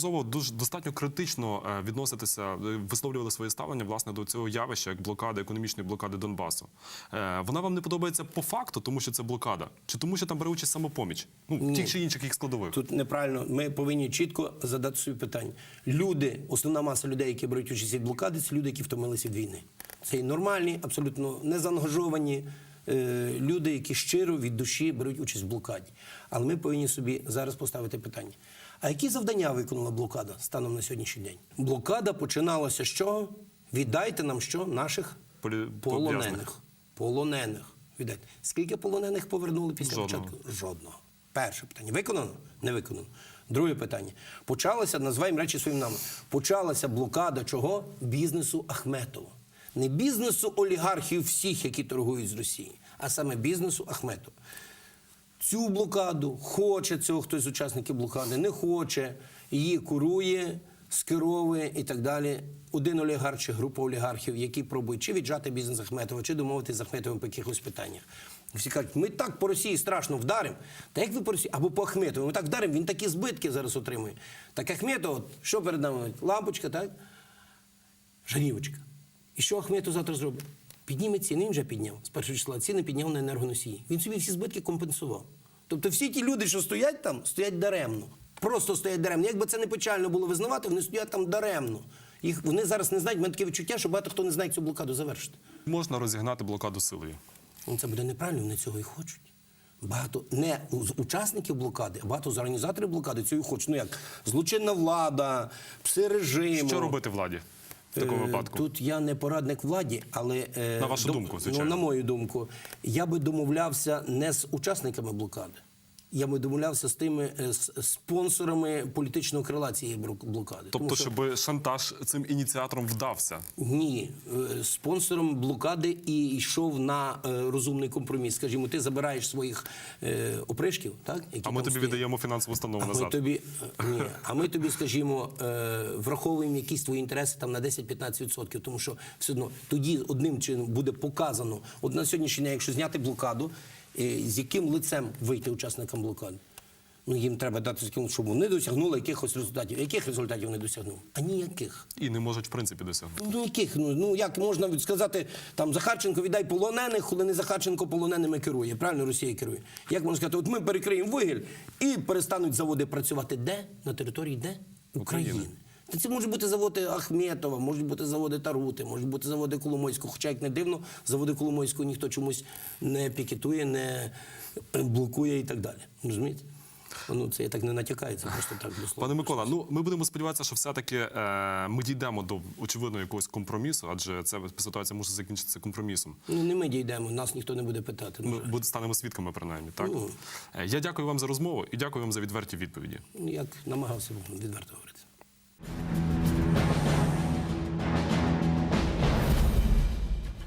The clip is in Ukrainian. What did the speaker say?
Зово дуже достатньо критично е, відноситися, е, висловлювали своє ставлення власне до цього явища як блокади, економічної блокади Донбасу. Е, Вона вам не подобається по факту, тому що це блокада, чи тому, що там бере участь самопоміч? Ну тих чи інших їх складових. Тут неправильно. Ми повинні чітко задати собі питання. Люди, основна маса людей, які беруть участь від блокади, це люди, які втомилися від війни. Це і нормальні, абсолютно незаангажовані люди, які щиро від душі беруть участь в блокаді. Але ми повинні собі зараз поставити питання. А які завдання виконала блокада станом на сьогоднішній день? Блокада починалася з чого? Віддайте нам що? Наших Полі- полонених. Полонених. Віддайте. Скільки полонених повернули після Жодного. початку? Жодного. Перше питання. Виконано? Не виконано. Друге питання. Почалася, називаємо речі своїм наменом. Почалася блокада чого? Бізнесу Ахметова. Не бізнесу олігархів всіх, які торгують з Росії, а саме бізнесу Ахметова. Цю блокаду хоче цього хтось з учасників блокади, не хоче, її курує, скеровує і так далі. Один олігарх чи група олігархів, які пробують чи віджати бізнес Ахметова, чи домовитися з Ахметовим по якихось питаннях. Всі кажуть, ми так по Росії страшно вдаримо. Та як ви по Росії? Або по Ахметову, ми так вдаримо, він такі збитки зараз отримує. Так Ахметов, що перед нами? Лампочка, так? Жанівочка. І що Ахметов завтра зробить? Підніме ціни, він вже підняв. З першого числа ціни підняв на енергоносії. Він собі всі збитки компенсував. Тобто всі ті люди, що стоять там, стоять даремно. Просто стоять даремно. Якби це не печально було визнавати, вони стоять там даремно. Їх, вони зараз не знають, в мене таке відчуття, що багато хто не знає як цю блокаду завершити. Можна розігнати блокаду силою. Ну, це буде неправильно, вони цього і хочуть. Багато не з учасників блокади, а багато з організаторів блокади цього і хочуть. Ну як злочинна влада, пси режиму. Що робити владі в такому Е, випадку? Тут я не порадник владі, але е, На вашу дум, думку, звичайно. Ну, на мою думку, я би домовлявся не з учасниками блокади. Я би домовлявся з тими е, з спонсорами політичного крила цієї блокади. Тобто, Тому що- щоб шантаж цим ініціатором вдався. ні, е, спонсором блокади і йшов на е, розумний компроміс. Скажімо, ти забираєш своїх опришків, так? Які А ми тобі стоять. віддаємо фінансову установу А ми тобі ні, а ми тобі, скажімо, враховуємо якісь твої інтереси там на 10-15%, тому що все одно тоді одним чином буде показано. От на сьогоднішній день, якщо зняти блокаду, з яким лицем вийти учасникам блокади? Ну їм треба дати таким, щоб вони досягнули якихось результатів. Яких результатів вони досягнули? А ніяких. І не можуть в принципі досягнути. Ну яких? Ну, ну як можна сказати, там Захарченко віддай полонених, коли не Захарченко полоненими керує. Правильно Росія керує. Як можна сказати, от ми перекриємо вугіль і перестануть заводи працювати де? На території де? України. України. Та це можуть бути заводи Ахметова, можуть бути заводи Тарути, можуть бути заводи Коломойського. Хоча, як не дивно, заводи Коломойського ніхто чомусь не пікетує, не блокує і так далі. Розумієте? Ну, це я так не натякаю, це просто так до слова. Пане Микола, ну ми будемо сподіватися, що все-таки е, ми дійдемо до очевидно якогось компромісу, адже ця ситуація може закінчитися компромісом. Ну, не ми дійдемо, нас ніхто не буде питати. Ми буде- станемо свідками, принаймні. Так Ну. Е, я дякую вам за розмову і дякую вам за відверті відповіді. Як намагався відверто говорити.